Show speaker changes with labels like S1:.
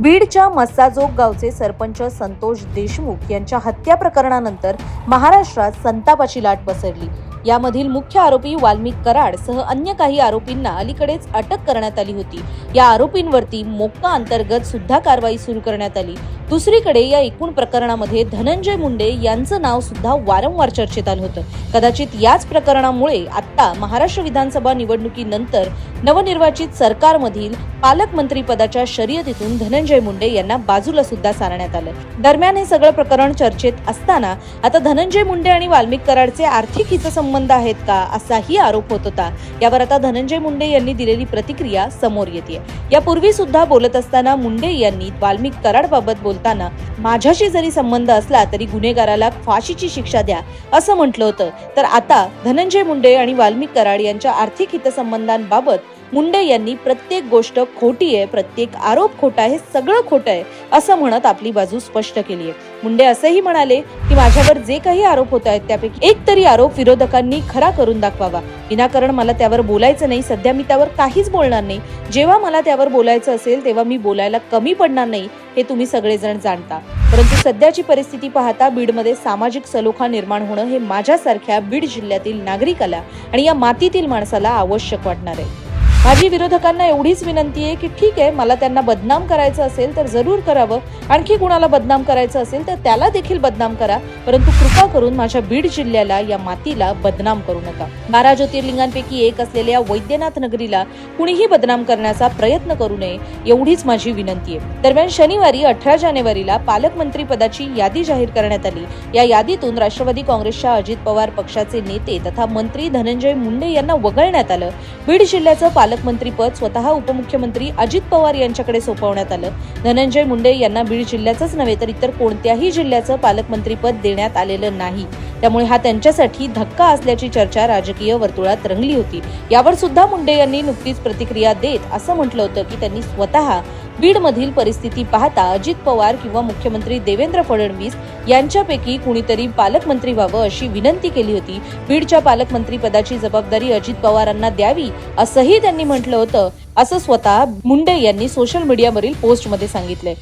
S1: बीडच्या मस्साजोग गावचे सरपंच संतोष देशमुख यांच्या हत्या प्रकरणानंतर महाराष्ट्रात संतापाची लाट पसरली. यामधील मुख्य आरोपी वाल्मिक कराड सह अन्य काही आरोपींना अलीकडेच अटक करण्यात आली होती. या आरोपींवरती मोक्का अंतर्गत सुद्धा कारवाई सुरू करण्यात आली. दुसरीकडे या एकूण प्रकरणामध्ये धनंजय मुंडे यांचं नाव सुद्धा वारंवार चर्चेत आलं होतं. कदाचित याच प्रकरणामुळे आता महाराष्ट्र विधानसभा निवडणुकीनंतर नवनिर्वाचित सरकारमधील पालकमंत्रीपदाच्या शर्यतीतून धनंजय धनंजय मुंडे यांना बाजूला सुद्धा सारण्यात आलं. दरम्यान हे सगळं प्रकरण चर्चेत असताना आता धनंजय मुंडे आणि वाल्मिक कराडचे आर्थिक हितसंबंध आहेत का असाही आरोप होत होता. यावर आता धनंजय मुंडे यांनी दिलेली प्रतिक्रिया समोर येते यापूर्वी सुद्धा बोलत असताना मुंडे यांनी वाल्मिक कराडबाबत बोलताना माझ्याशी जरी संबंध असला तरी गुन्हेगाराला फाशीची शिक्षा द्या असं म्हटलं होतं. तर आता धनंजय मुंडे आणि वाल्मिक कराड यांच्या आर्थिक हितसंबंधांबाबत मुंडे यांनी प्रत्येक गोष्ट खोटी आहे प्रत्येक आरोप खोटा आहे सगळं खोटं आहे असं म्हणत आपली बाजू स्पष्ट केली आहे. मुंडे असंही म्हणाले की माझ्यावर जे काही आरोप होत आहेत त्यापैकी एक तरी आरोप विरोधकांनी खरा करून दाखवावा. विनाकारण मला त्यावर बोलायचं नाही सध्या मी त्यावर काहीच बोलणार नाही. जेव्हा मला त्यावर बोलायचं असेल तेव्हा मी बोलायला कमी पडणार नाही हे तुम्ही सगळेजण जाणता. परंतु सध्याची परिस्थिती पाहता बीडमध्ये सामाजिक सलोखा निर्माण होणं हे माझ्यासारख्या बीड जिल्ह्यातील नागरिकाला आणि या मातीतील माणसाला आवश्यक वाटणार आहे. माझी विरोधकांना एवढीच विनंती आहे की ठीक आहे मला त्यांना बदनाम करायचं असेल तर जरूर करावं. आणखी कुणाला बदनाम करायचं असेल तर त्याला देखील बदनाम करा. परंतु कृपा करून माझ्या बीड जिल्ह्याला या मातीला बदनाम करू नका. बारा ज्योतिर्लिंगांपैकी एक असलेल्या वैद्यनाथ नगरीला कुणीही बदनाम करण्याचा प्रयत्न करू नये एवढीच माझी विनंती आहे. दरम्यान शनिवारी अठरा जानेवारीला पालकमंत्री पदाची यादी जाहीर करण्यात आली. या यादीतून राष्ट्रवादी काँग्रेसच्या अजित पवार पक्षाचे नेते तथा मंत्री धनंजय मुंडे यांना वगळण्यात आलं. बीड जिल्ह्याचं पालकमंत्रीपद स्वतः उपमुख्यमंत्री अजित पवार यांच्याकडे सोपवण्यात आलं. धनंजय मुंडे यांना बीड जिल्ह्याचंच नव्हे तर इतर कोणत्याही जिल्ह्याचं पालकमंत्रीपद देण्यात आलेलं नाही. त्यामुळे हा त्यांच्यासाठी धक्का असल्याची चर्चा राजकीय वर्तुळात रंगली होती. यावर सुद्धा मुंडे यांनी नुकतीच प्रतिक्रिया देत असं म्हटलं होतं की त्यांनी स्वतः बीडमधील परिस्थिती पाहता अजित पवार किंवा मुख्यमंत्री देवेंद्र फडणवीस यांच्यापैकी कुणीतरी पालकमंत्री व्हावं अशी विनंती केली होती. बीडच्या पालकमंत्री पदाची जबाबदारी अजित पवारांना द्यावी असंही त्यांनी म्हटलं होतं असं स्वतः मुंडे यांनी सोशल मीडियावरील पोस्टमध्ये सांगितलंय.